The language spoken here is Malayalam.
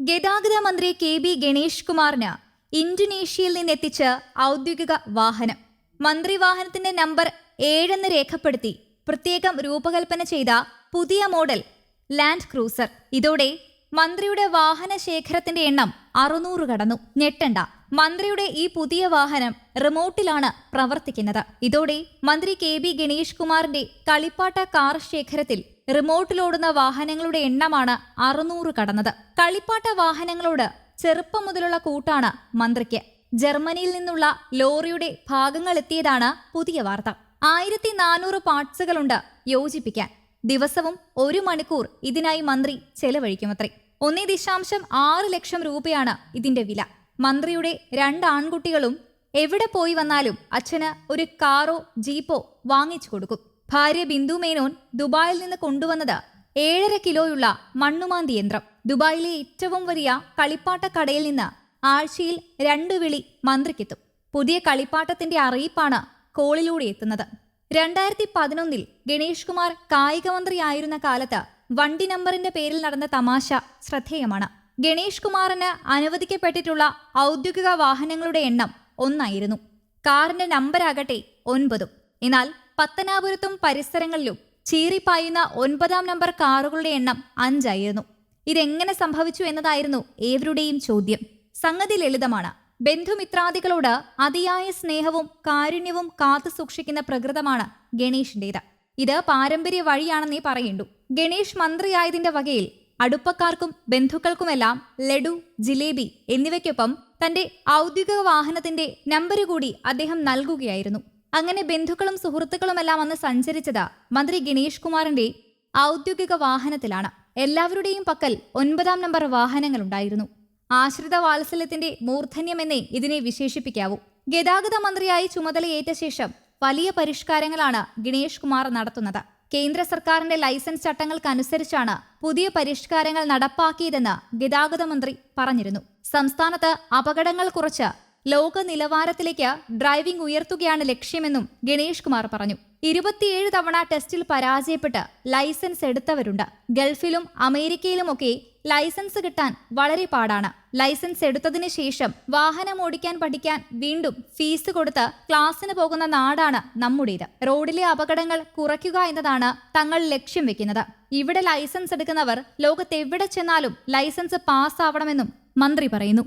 ഗതാഗത മന്ത്രി കെ ബി ഗണേഷ് കുമാറിന് ഇന്തോനേഷ്യയിൽ നിന്നെത്തിച്ച് ഔദ്യോഗിക വാഹനം. മന്ത്രി വാഹനത്തിന്റെ നമ്പർ ഏഴെന്ന് രേഖപ്പെടുത്തി പ്രത്യേകം രൂപകൽപ്പന ചെയ്ത പുതിയ മോഡൽ ലാൻഡ് ക്രൂസർ. ഇതോടെ മന്ത്രിയുടെ വാഹന ശേഖരത്തിന്റെ എണ്ണം അറുന്നൂറ് കടന്നു. ഞെട്ടണ്ട. മന്ത്രിയുടെ ഈ പുതിയ വാഹനം റിമോട്ടിലാണ് പ്രവർത്തിക്കുന്നത്. ഇതോടെ മന്ത്രി കെ ബി ഗണേഷ് കുമാറിന്റെ കളിപ്പാട്ട കാർ ശേഖരത്തിൽ റിമോട്ടിലോടുന്ന വാഹനങ്ങളുടെ എണ്ണമാണ് അറുന്നൂറ് കടന്നത്. കളിപ്പാട്ട വാഹനങ്ങളോട് ചെറുപ്പം മുതലുള്ള കൂട്ടാണ് മന്ത്രിക്ക്. ജർമ്മനിയിൽ നിന്നുള്ള ലോറിയുടെ ഭാഗങ്ങൾ എത്തിയതാണ് പുതിയ വാർത്ത. ആയിരത്തി നാനൂറ് പാർട്സുകളുണ്ട് യോജിപ്പിക്കാൻ. ദിവസവും ഒരു മണിക്കൂർ ഇതിനായി മന്ത്രി ചെലവഴിക്കുമത്രേ. ഒന്നേ ദശാംശം ആറ് ലക്ഷം രൂപയാണ് ഇതിന്റെ വില. മന്ത്രിയുടെ രണ്ട് ആൺകുട്ടികളും എവിടെ പോയി വന്നാലും അച്ഛന് ഒരു കാറോ ജീപ്പോ വാങ്ങിച്ചു കൊടുക്കും. ഭാര്യ ബിന്ദു മേനോൻ ദുബായിൽ നിന്ന് കൊണ്ടുവന്നത് ഏഴര കിലോയുള്ള മണ്ണുമാന്തി യന്ത്രം. ദുബായിലെ ഏറ്റവും വലിയ കളിപ്പാട്ട കടയിൽ നിന്ന് ആഴ്ചയിൽ രണ്ടു വിളി മന്ത്രിക്കെത്തും. പുതിയ കളിപ്പാട്ടത്തിന്റെ അറിയിപ്പാണ് കോളിലൂടെ എത്തുന്നത്. രണ്ടായിരത്തി പതിനൊന്നിൽ ഗണേഷ് കുമാർ കായിക മന്ത്രിയായിരുന്ന കാലത്ത് വണ്ടി നമ്പറിന്റെ പേരിൽ നടന്ന തമാശ ശ്രദ്ധേയമാണ്. ഗണേഷ് കുമാറിന് അനുവദിക്കപ്പെട്ടിട്ടുള്ള ഔദ്യോഗിക വാഹനങ്ങളുടെ എണ്ണം ഒന്നായിരുന്നു. കാറിന്റെ നമ്പരാകട്ടെ ഒൻപതും. എന്നാൽ പത്തനാപുരത്തും പരിസരങ്ങളിലും ചീറിപ്പായുന്ന ഒൻപതാം നമ്പർ കാറുകളുടെ എണ്ണം അഞ്ചായിരുന്നു. ഇതെങ്ങനെ സംഭവിച്ചു എന്നതായിരുന്നു ഏവരുടെയും ചോദ്യം. സംഗതി ലളിതമാണ്. ബന്ധുമിത്രാദികളോട് അതിയായ സ്നേഹവും കാരുണ്യവും കാത്തു സൂക്ഷിക്കുന്ന പ്രകൃതമാണ് ഗണേഷിന്റേത്. ഇത് പാരമ്പര്യ വഴിയാണെന്നേ പറയേണ്ടു ഗണേഷ് മന്ത്രിയായതിന്റെ വകയിൽ അടുപ്പക്കാർക്കും ബന്ധുക്കൾക്കുമെല്ലാം ലഡു ജിലേബി എന്നിവയ്ക്കൊപ്പം തന്റെ ഔദ്യോഗിക വാഹനത്തിന്റെ നമ്പർ കൂടി അദ്ദേഹം നൽകുകയായിരുന്നു. അങ്ങനെ ബന്ധുക്കളും സുഹൃത്തുക്കളുമെല്ലാം അന്ന് സഞ്ചരിച്ചത് മന്ത്രി ഗണേഷ് കുമാറിന്റെ ഔദ്യോഗിക വാഹനത്തിലാണ്. എല്ലാവരുടെയും പക്കൽ ഒൻപതാം നമ്പർ വാഹനങ്ങൾ ഉണ്ടായിരുന്നു ആശ്രിത വാത്സല്യത്തിന്റെ മൂർധന്യമെന്നേ ഇതിനെ വിശേഷിപ്പിക്കാവൂ. ഗതാഗത മന്ത്രിയായി ചുമതലയേറ്റ ശേഷം വലിയ പരിഷ്കാരങ്ങളാണ് ഗണേഷ് കുമാർ നടത്തുന്നത്. കേന്ദ്ര സർക്കാരിന്റെ ലൈസൻസ് ചട്ടങ്ങൾക്കനുസരിച്ചാണ് പുതിയ പരിഷ്കാരങ്ങൾ നടപ്പാക്കിയതെന്ന് ഗതാഗത മന്ത്രി പറഞ്ഞിരുന്നു. സംസ്ഥാനത്ത് അപകടങ്ങൾ കുറച്ച് ലോക നിലവാരത്തിലേക്ക് ഡ്രൈവിംഗ് ഉയർത്തുകയാണ് ലക്ഷ്യമെന്നും ഗണേഷ് കുമാർ പറഞ്ഞു. ഇരുപത്തിയേഴ് തവണ ടെസ്റ്റിൽ പരാജയപ്പെട്ട് ലൈസൻസ് എടുത്തവരുണ്ട്. ഗൾഫിലും അമേരിക്കയിലുമൊക്കെ ലൈസൻസ് കിട്ടാൻ വളരെ പാടാണ്. ലൈസൻസ് എടുത്തതിന് ശേഷം വാഹനം ഓടിക്കാൻ പഠിക്കാൻ വീണ്ടും ഫീസ് കൊടുത്ത് ക്ലാസ്സിന് പോകുന്ന നാടാണ് നമ്മുടേത്. റോഡിലെ അപകടങ്ങൾ കുറയ്ക്കുക എന്നതാണ് തങ്ങൾ ലക്ഷ്യം വെക്കുന്നത്. ഇവിടെ ലൈസൻസ് എടുക്കുന്നവർ ലോകത്തെവിടെ ചെന്നാലും ലൈസൻസ് പാസ്സാവണമെന്നും മന്ത്രി പറയുന്നു.